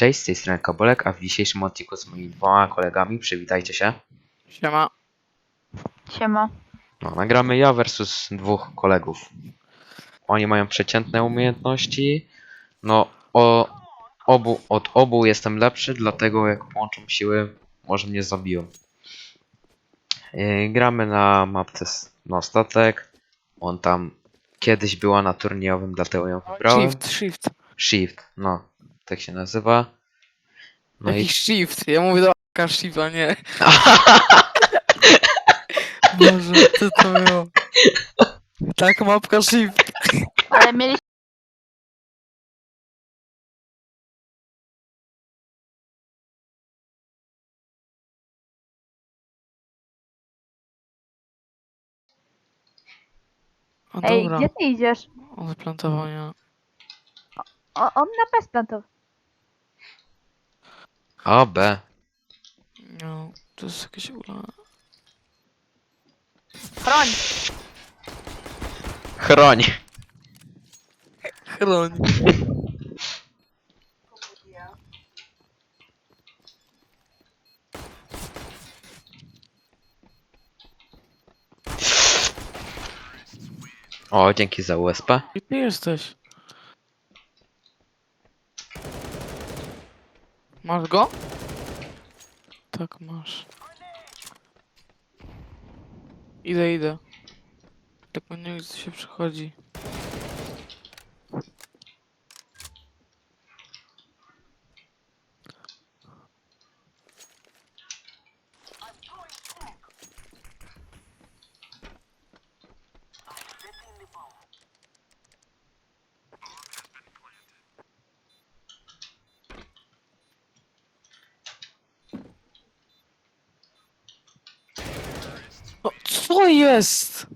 Cześć, z tej strony Kabolek, a w dzisiejszym odcinku z moimi dwoma kolegami, przywitajcie się. Siema. Siema. No, nagramy ja versus dwóch kolegów. Oni mają przeciętne umiejętności. No, o, obu, od obu jestem lepszy, dlatego jak połączą siły, może mnie zabiją. Yy, gramy na mapce s- no, statek. On tam kiedyś była na turniejowym, dlatego ją wybrałem. Shift, shift. Shift, no, tak się nazywa. No Jaki i shift? Ja mówię do Aka shift, a nie. Boże, co to było? Tak, mapka shift. Ale mieli A Ej, dobra, gdzie ty idziesz? od plantowania. O, on na bez plantów. A, B. No, to jest jakieś ula... Chroń! Chroń! Chroń. O, dzięki za USP. Gdzie ty jesteś? Masz go? Tak, masz. Idę, idę. Tylko nie co się przychodzi. O, co jest?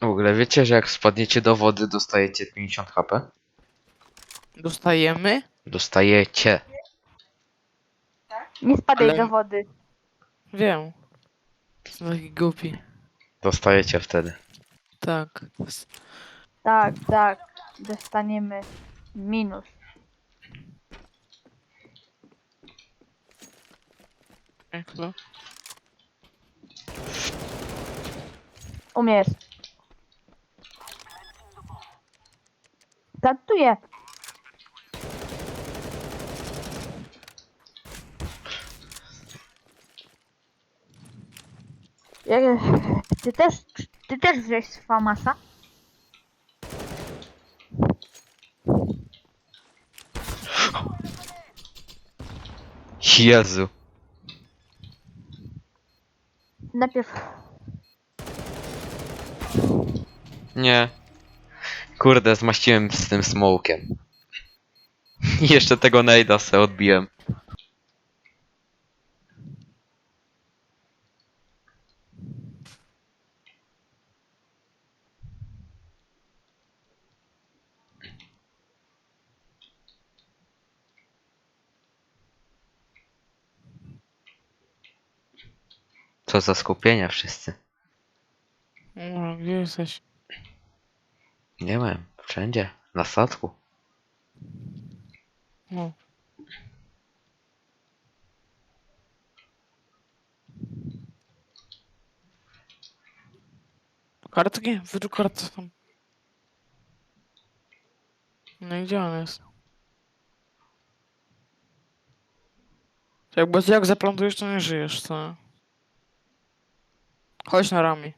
W ogóle wiecie, że jak spadniecie do wody, dostajecie 50 HP? Dostajemy? Dostajecie. Nie spadaj Ale- do wody. Wiem. Jestem taki głupi. Dostajecie wtedy. Tak. Tak, tak. Dostaniemy minus. Jak to? Umiesz. Plantuję. Jak- Ty też, ty też wziąłeś z Famasa? Jezu. Najpierw Nie. Kurde, zmaściłem z tym smokiem. I jeszcze tego nejda se odbiłem. Co za skupienia wszyscy. O, gdzie jesteś? Nie wiem, wszędzie. Na statku. No. Kartki? Wydruk kartę tam. No i gdzie on jest? Jakby jak zaplantujesz, to nie żyjesz, co? Chodź na rami.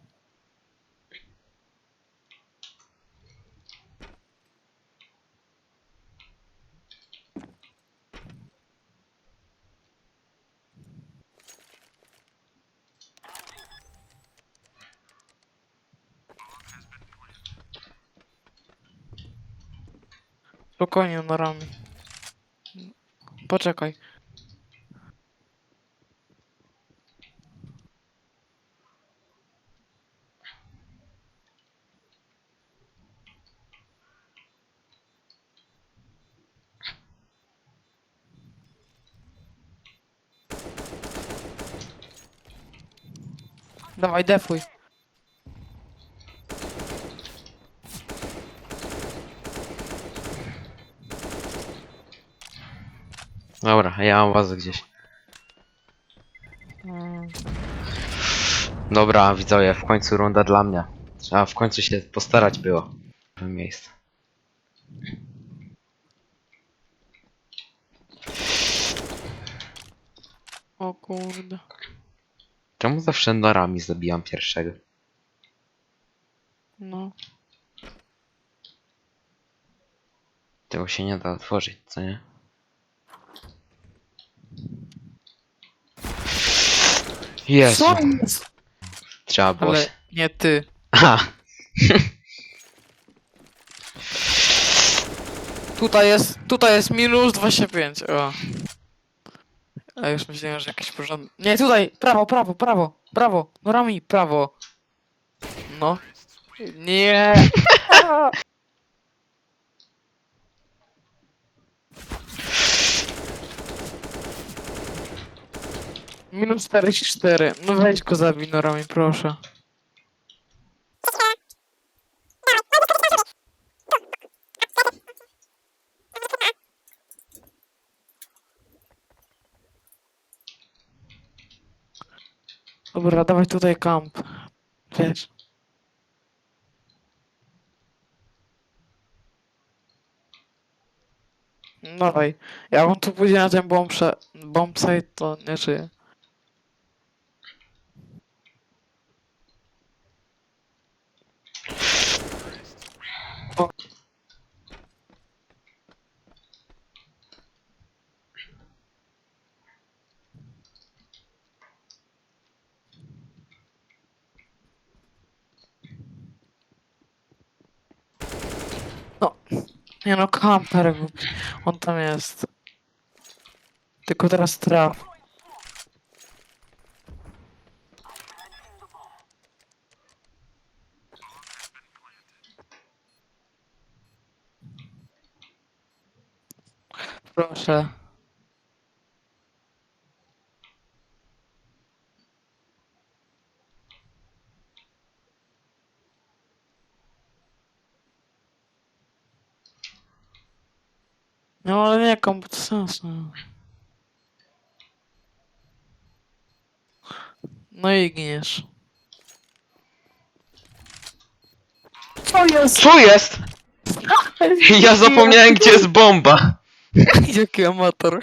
Spokojnie na rami. Poczekaj. Dawaj, defuj. Dobra, ja mam was gdzieś. Mm. Dobra, widzowie, w końcu runda dla mnie. Trzeba w końcu się postarać było. Miejsce. O kurde. Czemu zawsze norami zabijam pierwszego? No. Tego się nie da otworzyć, co nie? Jezu, Co jest? trzeba było Ale nie ty. Aha, Tutaj jest, tutaj jest minus 25. O. A już myślałem, że jakiś porządek. Nie, tutaj! Prawo, prawo, prawo, prawo. No rami, prawo. No. Nie. Minus 44. No weź go zabij, no rami, proszę. Dobra, dawaj tutaj kamp. Wiesz. Dawaj. Ja bym tu pójdzie na ten bombsite to nie żyje. O. Nie no, kamper. On tam jest. Tylko teraz traf. Proszę. No ale nie, komp to sens. No. no i giniesz. Co jest? Co jest? Ja zapomniałem, gdzie jest bomba. Jaki amator.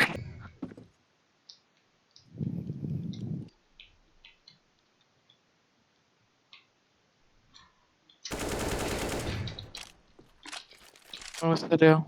O, serio.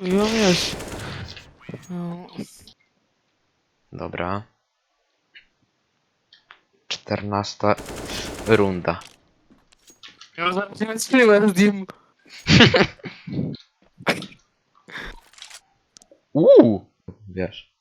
Ja wiesz. No, Dobra. Czternasta runda. Ja zaraz nie wytrzymałem z nim. Uuu! Wiesz.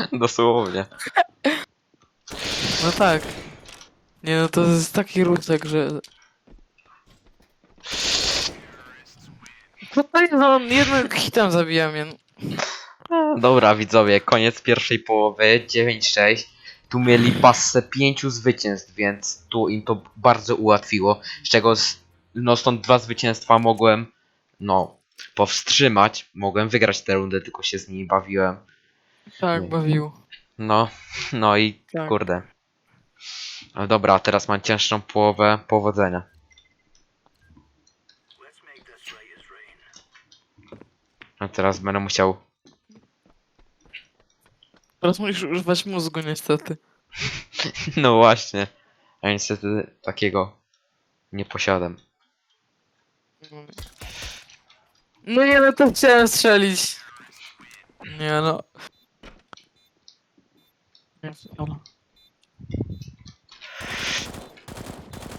Dosłownie. No tak. Nie no, to jest taki rusek, że... Co to jest on? Jednym hitem zabija mnie. Dobra, widzowie, koniec pierwszej połowy, 9-6. Tu mieli pasę pięciu zwycięstw, więc tu im to bardzo ułatwiło. Z czego z, no stąd dwa zwycięstwa mogłem, no, powstrzymać. Mogłem wygrać tę rundę, tylko się z nimi bawiłem. Tak, bawił. No, no i Tak. kurde. Ale dobra, teraz mam cięższą połowę powodzenia. A teraz będę musiał Teraz musisz używać mózgu niestety. No właśnie. A niestety takiego nie posiadam. No, No nie, no to chciałem strzelić. Nie no. Dobra.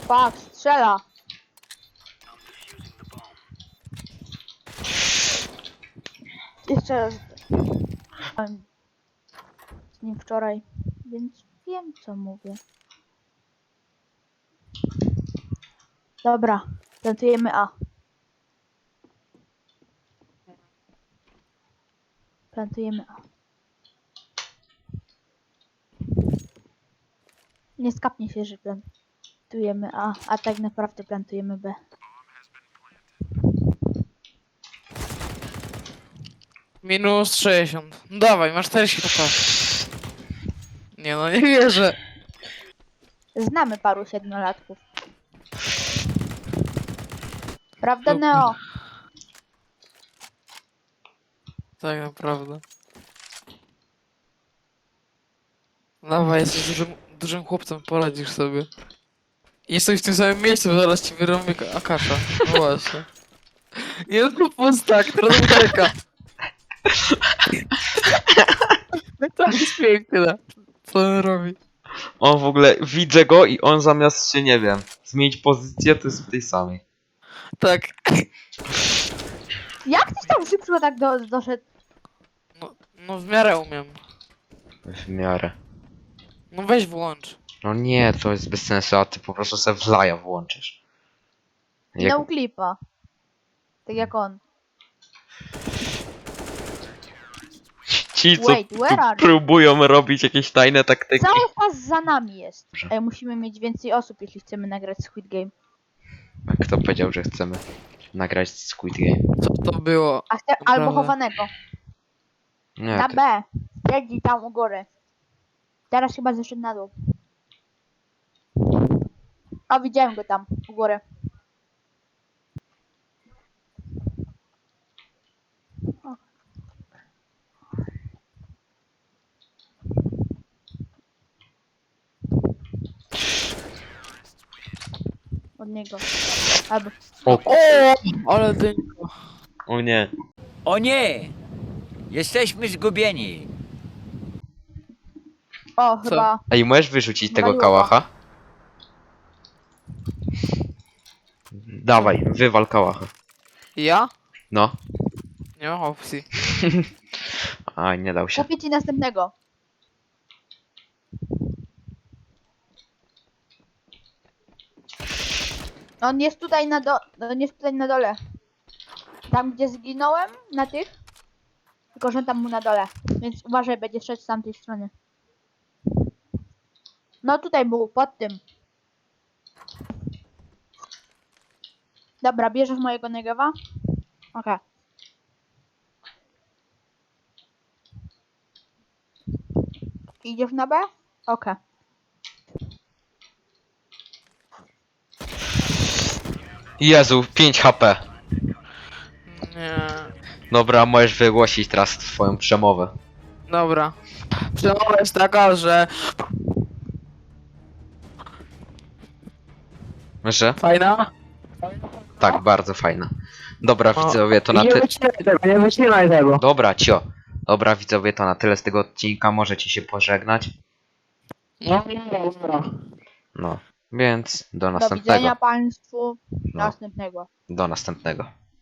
Fuck, strzela. Jeszcze raz. Z nim wczoraj, więc wiem co mówię. Dobra, plantujemy A. Plantujemy A. Nie skapnie się, że plantujemy A, a tak naprawdę plantujemy B. Minus 60. No dawaj, masz 40 HP. Nie no, nie wierzę. Znamy paru siedmiolatków. Prawda, Dobra. Neo? Tak naprawdę. Dawaj, jesteś dużym, dużym chłopcem, poradzisz sobie. Jesteś w tym samym miejscu, zaraz ci wyrąbię ka- Akasza. No właśnie. Nie no, pustak, ucieka. To jest piękne. Co on robi? On w ogóle, widzę go i on zamiast się, nie wiem, zmienić pozycję, to jest w tej samej. Tak. Jak tyś tam szybko tak do, doszedł? No, no w miarę umiem. W miarę. No weź włącz. No nie, to jest bez sensu, a ty po prostu se w laja włączysz. Jak, No klipa. Tak jak on. ci, co Wait, tu are you? próbują robić jakieś tajne taktyki. Cały czas za nami jest. Dobrze. Ej, musimy mieć więcej osób, jeśli chcemy nagrać Squid Game. A Kto powiedział, że chcemy nagrać Squid Game? Co to było? A chce, albo chowanego. Nie, Na ty, B. Siedzi tam u góry. Teraz chyba zeszedł na dół. A widziałem go tam, u góry. O. Od niego. Albo. o, O! Ale ty... o nie. O nie! Jesteśmy zgubieni. O, chyba. Ej, możesz wyrzucić tego Waliło kałacha? Dawaj, wywal kałacha. Ja? No. Nie mam opcji. Aj, nie dał się. Kupię ci następnego. On jest tutaj na do... On jest tutaj na dole. Tam gdzie zginąłem, na tych. Tylko, że tam mu na dole. Więc uważaj, będzie szedł z tamtej strony. No tutaj był, pod tym. Dobra, bierzesz mojego negawa? Okej. Idziesz na B? Okej. Jezu, 5 HP. Nie. Dobra, możesz wygłosić teraz swoją przemowę. Dobra. Przemowa jest taka, że... Że? Fajna? Tak, bardzo fajna. Dobra, O, widzowie, to na nie tyle. wycinaj tego, nie wycinaj tego. Dobra, cio. Dobra, widzowie, to na tyle z tego odcinka. Możecie się pożegnać. No, dobra. No, więc do Do następnego. widzenia państwu. No, Następnego. do następnego.